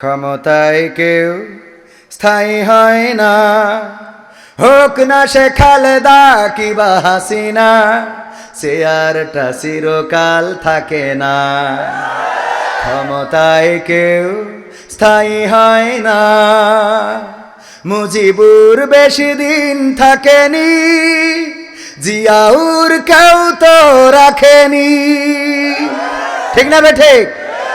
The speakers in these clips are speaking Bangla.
ক্ষমতায় কেউ স্থায়ী হয় না। হোক না সে খালেদা কিবা হাসিনা, সে আরটা চিরকাল থাকে না। ক্ষমতায় কেউ স্থায়ী হয় না। মুজিবুর বেশি দিন থাকেনি, জিয়াউর কেউ তো রাখেনি। ঠিক না বে ঠিক?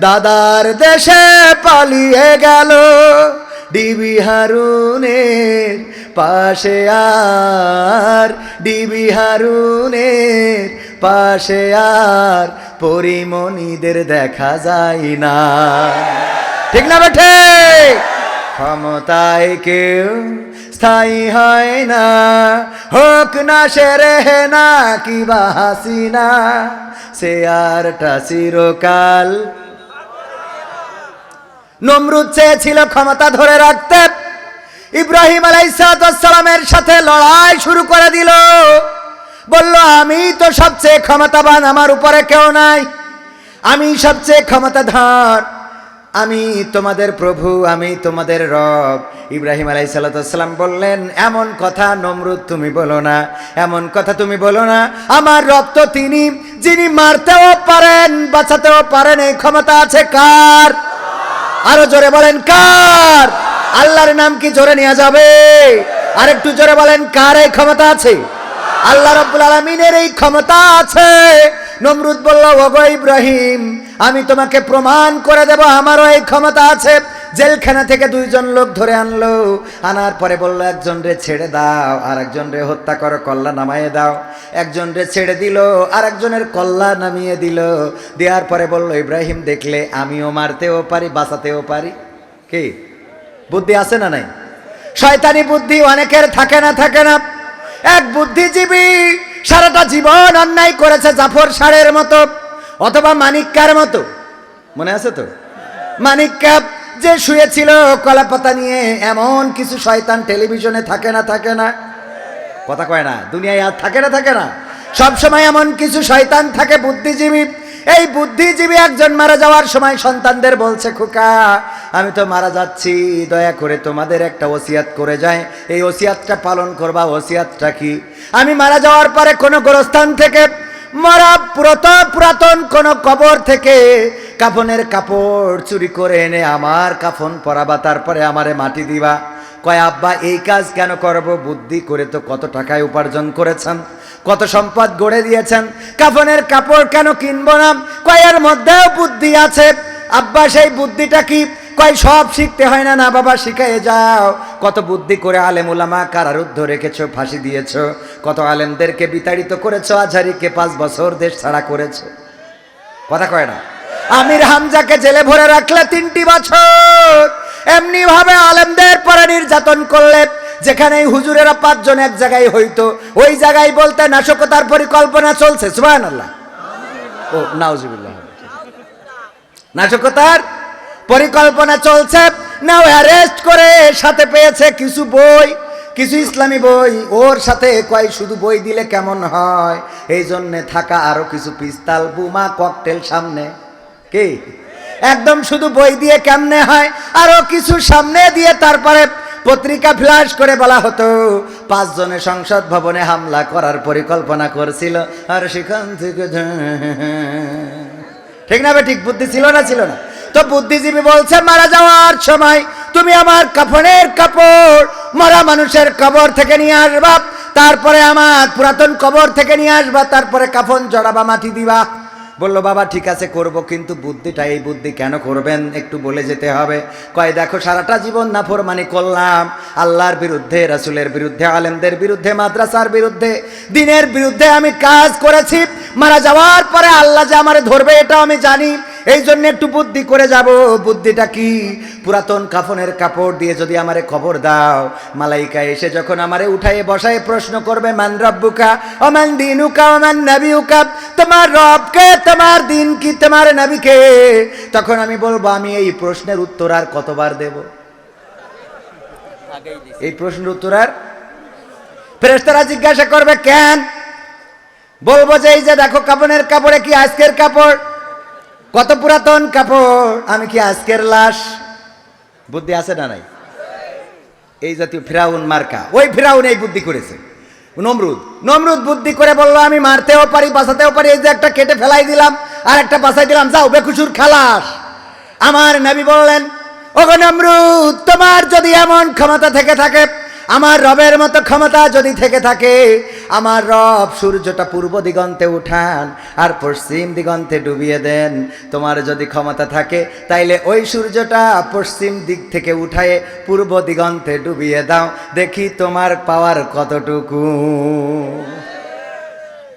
দাদার দেশে পালিয়ে গেল ডিবি হারুনের পাশে আর, ডিবি হারুনের পাশে আর, পরিমণিদের দেখা যায় না। ঠিক না বেঠে ক্ষমতায় কেউ স্থায়ী হয় না, হোক না সে রেহে না, কিবা হাসিনা, সে আরটা চিরকাল নমরুদ চেয়েছিল ক্ষমতা ধরে রাখতে। ইব্রাহিম আলাইসালামের সাথে লড়াই শুরু করে দিল। বলল, আমি তো সবচেয়ে ক্ষমতাবান, আমার উপরে কেউ নাই। আমি সবচেয়ে ক্ষমতাধর। আমি তোমাদের প্রভু, আমি তোমাদের রব। ইব্রাহিম আলাই সাল্লাম বললেন, এমন কথা নমরুদ তুমি বলো না, এমন কথা তুমি বলো না। আমার রব তো তিনি, যিনি মারতেও পারেন, বাঁচাতেও পারেন, এই ক্ষমতা আছে কার? আরও জোরে বলেন, কার? আল্লাহর নাম কি জোরে নেওয়া যাবে? আর একটু জোরে বলেন, কার এই ক্ষমতা আছে? আল্লাহ রব্বুল আলমিনের এই ক্ষমতা আছে। নমরুদ বলল, ওগো ইব্রাহিম, আমি তোমাকে প্রমাণ করে দেব, আমারও এই ক্ষমতা আছে। জেলখানা থেকে দুইজন লোক ধরে আনলো। আনার পরে বলল, একজন রে ছেড়ে দাও আর একজন রে হত্যা করো, কল্লা নামাইয়ে দাও। একজন রে ছেড়ে দিল আর একজনের কল্লা নামিয়ে দিল। দেওয়ার পরে বলল, ইব্রাহিম, দেখলে আমিও মারতেও পারি, বাঁচাতেও পারি। কি? বুদ্ধি আছে না নাই? শয়তানি বুদ্ধি অনেকের থাকে না থাকে না। এক বুদ্ধিজীবী সারাটা জীবন অন্যায় করেছে জাফর সারের মতো, অথবা মানিক্কার মতো। মনে আছে তো? মানিক্কা যে শুয়েছিল, কলাপাতা নিয়ে এমন কিছু শয়তান টেলিভিশনে থাকে না থাকে না। কথা কয় না, দুনিয়ায় আর থাকে না থাকে না। সব সময় এমন কিছু শয়তান থাকে বুদ্ধিজীবী। এই বুদ্ধিজীবী একজন মারা যাওয়ার সময় সন্তানদের বলছে, খোকা, আমি তো মারা যাচ্ছি, দয়া করে তোমাদের একটা ওসিয়াত করে যায় এই ওসিয়াতটা পালন করবা, ওসিয়াতটা কি? আমি মারা যাওয়ার পরে কোনো গোরস্থান থেকে, মরা পুরত পুরাতন কোন কবর থেকে কাফনের কাপড় চুরি করে এনে আমার কাফন পরাবা, তারপরে আমারে মাটি দিবা। কয়, আব্বা, এই কাজ কেন করব? বুদ্ধি করে তো কত টাকায় উপার্জন করেছেন, কত সম্পদ গড়ে দিয়েছেন। কাফনের কাপড় কেন কিনবো না? কয়ের মধ্যেও বুদ্ধি আছে। আব্বা, সেই বুদ্ধিটা কি? কয়, সব শিখতে হয় না না বাবা শিখাইয়ে যাও। কত বুদ্ধি করে আলেম উলামা কারারুদ্ধ রেখেছো, ফাঁসি দিয়েছ। কত আলেমদেরকে বিতাড়িত করেছ আঝারিকে পাঁচ বছর দেশ ছাড়া করেছ। কথা কয় না। আমির হামজাকে জেলে ভরে রাখলে তিনটি বছর। এমনি ভাবে আলেমদের পরে নির্যাতন করলে যেখানে হুজুরেরা পাঁচজন এক জায়গায় হইতো, ওই জায়গায় বলতে নাশকতার পরিকল্পনা চলছে সুবাহ নাশকতার পরিকল্পনা চলছে, নাও অ্যারেস্ট করে সাথে পেয়েছে কিছু বই, কিছু ইসলামী বই, ওর সাথে কয় শুধু বই দিলে কেমন হয়? এই জন্যে থাকা আরও কিছু পিস্তাল, বুমা, ককটেল সামনে। কি? একদম শুধু বই দিয়ে কেমনে হয়? আরও কিছু সামনে দিয়ে তারপরে পত্রিকা ফ্লাশ করে বলা হতো, পাঁচজনে সংসদ ভবনে হামলা করার পরিকল্পনা করছিল। আর সেখান থেকে ঠিক না ঠিক বুদ্ধি ছিল না ছিল না? তো বুদ্ধিজীবী বলছে, মারা যাওয়ার সময় তুমি আমার কাফনের কাপড়, মরা মানুষের কবর থেকে নিয়ে আসবা, তারপরে আমার পুরাতন কবর থেকে নিয়ে আসবা, তারপরে কাফন জড়াবা, মাটি দিবা। বলল, বাবা, ঠিক আছে, করব, কিন্তু বুদ্ধিটা এই বুদ্ধি কেন করবেন? একটু বলে যেতে হবে। কয়, দেখো, সারাটা জীবন না নাফরমানি করলাম, আল্লাহর বিরুদ্ধে, রাসুলের বিরুদ্ধে, আলেমদের বিরুদ্ধে, মাদ্রাসার বিরুদ্ধে, দিনের বিরুদ্ধে আমি কাজ করেছি, মারা যাওয়ার পরে আল্লাহ যে আমার ধরবে, এটা আমি জানি এই জন্য একটু বুদ্ধি করে যাব। বুদ্ধিটা কি? পুরাতন কাফনের কাপড় দিয়ে যদি আমারে খবর দাও। মালাইকা এসে যখন আমারে উঠায়ে বসায় প্রশ্ন করবে, মান রব্বুকা? অমান দিনুকা? অমান নবিউকা? তোমার রবকে তোমার দিন কি? তোমার নবীকে তখন আমি বলব, আমি এই প্রশ্নের উত্তর আর কতবার দেব? এই প্রশ্নের উত্তর আর? ফেরেস্তারা জিজ্ঞাসা করবে, কেন? বলব যে, এই যে দেখো কাপড়ের কাপড়ে কি আজকের কাপড়? কত পুরাতন কাপড়? আমি কি আজকের লাশ? বুদ্ধি আছে না নাই? এই জাতীয় ফিরাউন মার্কা। ওই ফিরাউন এই বুদ্ধি করেছে। নমরুদ। নমরুদ বুদ্ধি করে বলল, আমি মারতেও পারি, বাঁচাতেও পারি, এই যে একটা কেটে ফেলাই দিলাম আর একটা বাঁচাই দিলাম, যাও বেকুসুর খালাস। আমার নবী বললেন, ওগো নমরুদ, তোমার যদি এমন ক্ষমতা থেকে থাকে আমার রবের মতো ক্ষমতা যদি থেকে থাকে, আমার রব সূর্যটা পূর্ব দিগন্তে উঠান আর পশ্চিম দিগন্তে ডুবিয়ে দেন। তোমার যদি ক্ষমতা থাকে, তাইলে ওই সূর্যটা পশ্চিম দিক থেকে উঠায়ে পূর্ব দিগন্তে ডুবিয়ে দাও। দেখি তোমার পাওয়ার কতটুকু।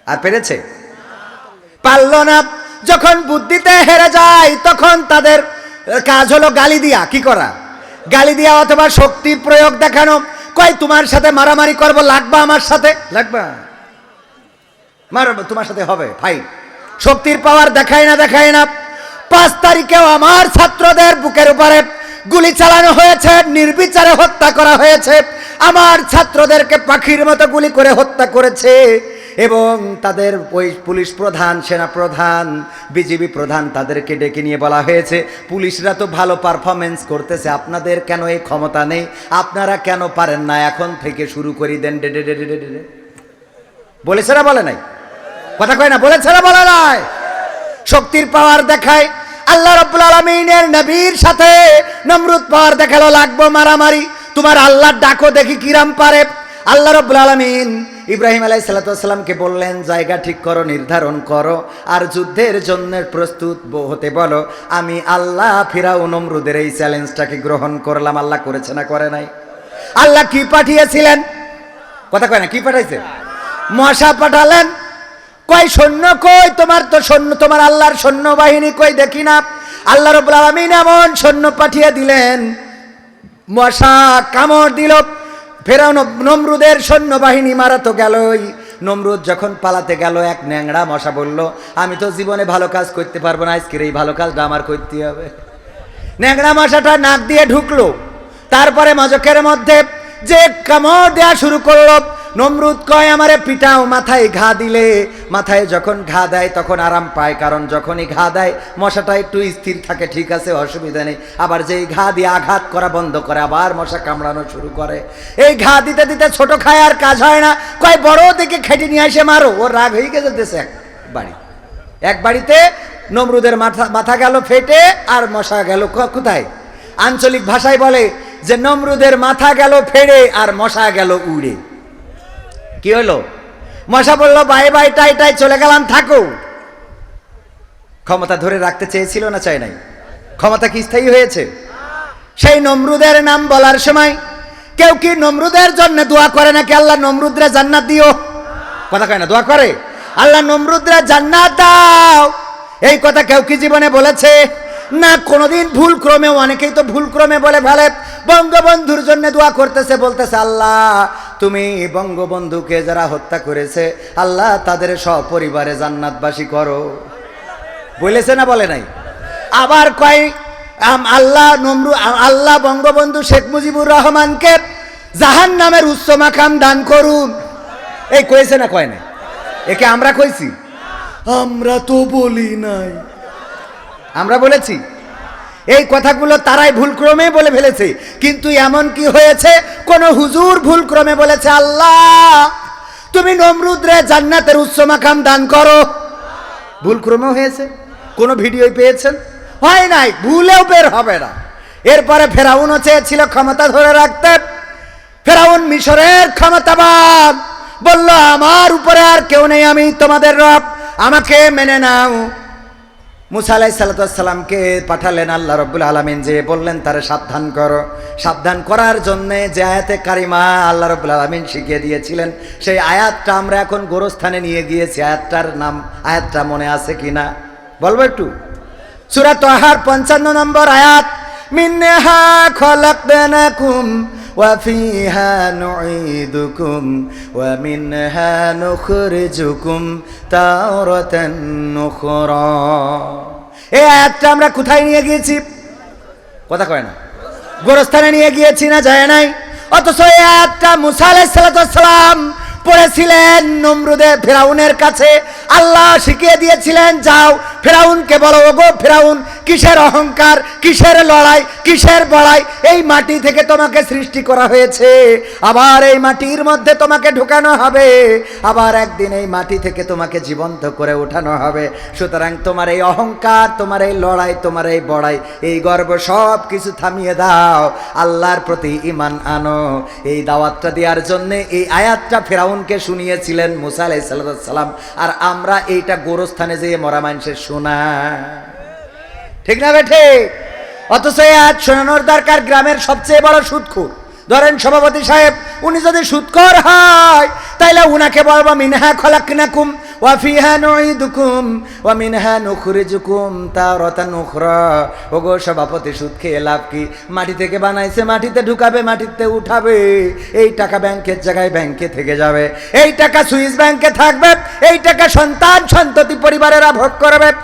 আর পেরেছে? পারল না। যখন বুদ্ধিতে হেরে যায়, তখন তাদের কাজ হলো গালি দিয়া। কি করা? গালি দিয়া অথবা শক্তির প্রয়োগ দেখানো। কয় তোমার সাথে মারামারি করব লাগবা আমার সাথে? লাগবা। মারব তোমার সাথে হবে ভাই শক্তির পাওয়ার দেখায় না দেখায় না। পাঁচ তারিখেও আমার ছাত্রদের বুকের উপরে গুলি চালানো হয়েছে নির্বিচারে হত্যা করা হয়েছে। আমার ছাত্রদেরকে পাখির মতো গুলি করে হত্যা করেছে। এবং তাদের ওই পুলিশ প্রধান, সেনা প্রধান, বিজিবি প্রধান তাদেরকে ডেকে নিয়ে বলা হয়েছে, পুলিশরা তো ভালো পারফরমেন্স করতেছে, আপনাদের কেন এই ক্ষমতা নেই? আপনারা কেন পারেন না? এখন থেকে শুরু করি, দেন, day day day day day day. বলেছে না বলে নাই? কথা কয় না, বলেছে না বলে নাই? শক্তির পাওয়ার দেখায়, আল্লাহ রব্বুল আলমিনের নবীর সাথে নমরুদ পাওয়ার দেখাল, লাগবো মারামারি, তোমার আল্লাহর ডাকো দেখি কিরাম পারে। আল্লাহ রব্বুল আলমিন ইব্রাহিম আলাই সাল্লাতামকে বললেন, জায়গা ঠিক করো, নির্ধারণ করো, আর যুদ্ধের জন্য প্রস্তুত হতে বলো। আমি আল্লাহ ফিরাও নমরুদের এই চ্যালেঞ্জটাকে গ্রহণ করলাম। আল্লাহ করেছে না করে নাই। আল্লাহ কি পাঠিয়েছিলেন? কথা কয় না, কি পাঠাইছে? মশা পাঠালেন। কয় সৈন্য, কই? তোমার তো সৈন্য, তোমার আল্লাহর সৈন্য বাহিনী কই? দেখি না। আল্লাহ রব্বুল আলামিন এমন সৈন্য পাঠিয়ে দিলেন। মশা কামড় দিল। ফেরাও নমরুদের সৈন্যবাহিনী মারা তো গেলই। নমরুদ যখন পালাতে গেল, এক ন্যাংড়া মশা বলল, আমি তো জীবনে ভালো কাজ করতে পারব না, আজকের এই ভালো কাজটা আমার করতে হবে। ন্যাংড়া মশাটা নাক দিয়ে ঢুকলো। তারপরে মজকের মধ্যে যে কামড় দেওয়া শুরু করল নমরুদ কয়, আমারে পিটাও, মাথায় ঘা দিলে। মাথায় যখন ঘা দেয়, তখন আরাম পায়, কারণ যখনই ঘা দেয়, মশাটা একটু স্থির থাকে, ঠিক আছে, অসুবিধা নেই। আবার যেই ঘা দিয়ে আঘাত করা বন্ধ করে, আবার মশা কামড়ানো শুরু করে। এই ঘা দিতে দিতে ছোট খায় আর কাজ হয় না। কয়, বড় দিকে খেটে নিয়ে এসে মারো। ওর রাগ হয়ে গেছে দেশে এক বাড়ি। এক বাড়িতে নমরুদের মাথা মাথা গেল ফেটে আর মশা গেল কোথায়? আঞ্চলিক ভাষায় বলে যে, নমরুদের মাথা গেল ফেড়ে আর মশা গেল উড়ে। কি হলো মশা বলল, বাই বাই, টাই টাই, চলে গেলাম, থাকো। ক্ষমতা ধরে রাখতে চেয়েছিল না চাই নাই? ক্ষমতা কি স্থায়ী হয়েছে? সেই নমরুদের নাম বলার সময়, কেউ কি নমরুদের জন্য দোয়া করে নাকি আল্লাহ নমরুদরা জান্নাত দিও? কথা কয় না, দোয়া করে। আল্লাহ নমরুদরা জান্নাত দাও। এই কথা কেউ কি জীবনে বলেছে? না, কোনোদিন ভুল ক্রমে অনেকেই তো ভুল ক্রমে বলে ফেলে। বঙ্গবন্ধুর জন্য দোয়া করতেছে, বলতেছে, আল্লাহ তুমি বঙ্গবন্ধুকে যারা হত্যা করেছে আল্লাহ তাদের সপরিবারে জান্নাতবাসী করো। বলেছে না বলে নাই? আবার কয় আল্লাহ নমরু আল্লাহ বঙ্গবন্ধু শেখ মুজিবুর রহমানকে জাহান নামের উচ্চ মাকাম দান করুন। এই কয়েছে না কয় নাই? একে আমরা কইছি? আমরা তো বলি নাই। আমরা বলেছি? এই কথাগুলো তারাই ভুলক্রমে বলে ফেলেছে। কিন্তু এমন কি হয়েছে? কোন হুজুর ভুলক্রমে বলেছে, আল্লাহ, তুমি নমরুদ্রে জান্নাতের উচ্চ মাকাম দান করো। ভুলক্রমে হয়েছে? কোনো ভিডিও পেয়েছেন? হয় নাই, ভুলেও বের হবে না। এরপরে ফেরাউনও চেয়েছিল ক্ষমতা ধরে রাখতে। ফেরাউন মিশরের ক্ষমতাবান। বলল, আমার উপরে আর কেউ নেই, আমি তোমাদের রব। আমাকে মেনে নাও। মুসা আলাই সাল্লাতামকে পাঠালেন আল্লাহ রব্বুল আলমিন, যে বললেন, তারে সাবধান করো। সাবধান করার জন্যে যে আয়াতে কারিমা আল্লাহ রব্বুল আলমিন শিখিয়ে দিয়েছিলেন, সেই আয়াতটা আমরা এখন গোরস্থানে নিয়ে গিয়েছি। আয়াতটার নাম, আয়াতটা মনে আছে কিনা? বলব একটু? সুরা তোহার পঞ্চান্ন নম্বর আয়াত মিনহা খলাকনাকুম وفيها نعيدكم ومنها نخرجكم تارة أخرى এই আয়াতটা আমরা কোথায় নিয়ে গিয়েছি কথা কয় না গোরস্থানে নিয়ে গিয়েছি না যায় নাই অথচ এই আয়াতটা মুসা আলাইসালাম পড়েছিলেন নমরুদে ফেরাউনের কাছে আল্লাহ শিখিয়ে দিয়েছিলেন যাও ফেরাউনকে বলো ওগো ফেরাউন কিসের অহংকার, কিসের লড়াই, কিসের বড়াই? এই মাটি থেকে তোমাকে সৃষ্টি করা হয়েছে। আবার এই মাটির মধ্যে তোমাকে ঢুকানো হবে। আবার একদিন এই মাটি থেকে তোমাকে জীবন্ত করে ওঠানো হবে। সুতরাং তোমার এই অহংকার, তোমার এই লড়াই, তোমার এই বড়াই, এই গর্ব সব কিছু থামিয়ে দাও। আল্লাহর প্রতি ইমান আনো। এই দাওয়াতটা দেওয়ার জন্যে এই আয়াতটা ফেরাউনকে শুনিয়েছিলেন মুসা আলাই সাল্লাম আর আমরা এইটা গোরস্থানে যেয়ে মরা মানুষের শোনা ঠিক না বেঠে অথচ আয়াত শোনানোর দরকার গ্রামের সবচেয়ে বড় সুদখুর ধরেন সভাপতি সাহেব, উনি যদি সুদকর হয়, তাইলে উনাকে বলব, মিনহা ফিহা নুইদুকুম ওয়া মিনহা সভাপতি, সুদ কি? মাটি থেকে বানাইছে, মাটিতে ঢুকাবে, মাটিতে উঠাবে। এই টাকা ব্যাংকের জায়গায় ব্যাংকে থেকে যাবে। এই টাকা সুইস থাকবে। এই টাকা সন্তান সন্ততি পরিবারেরা ভোগ করবে।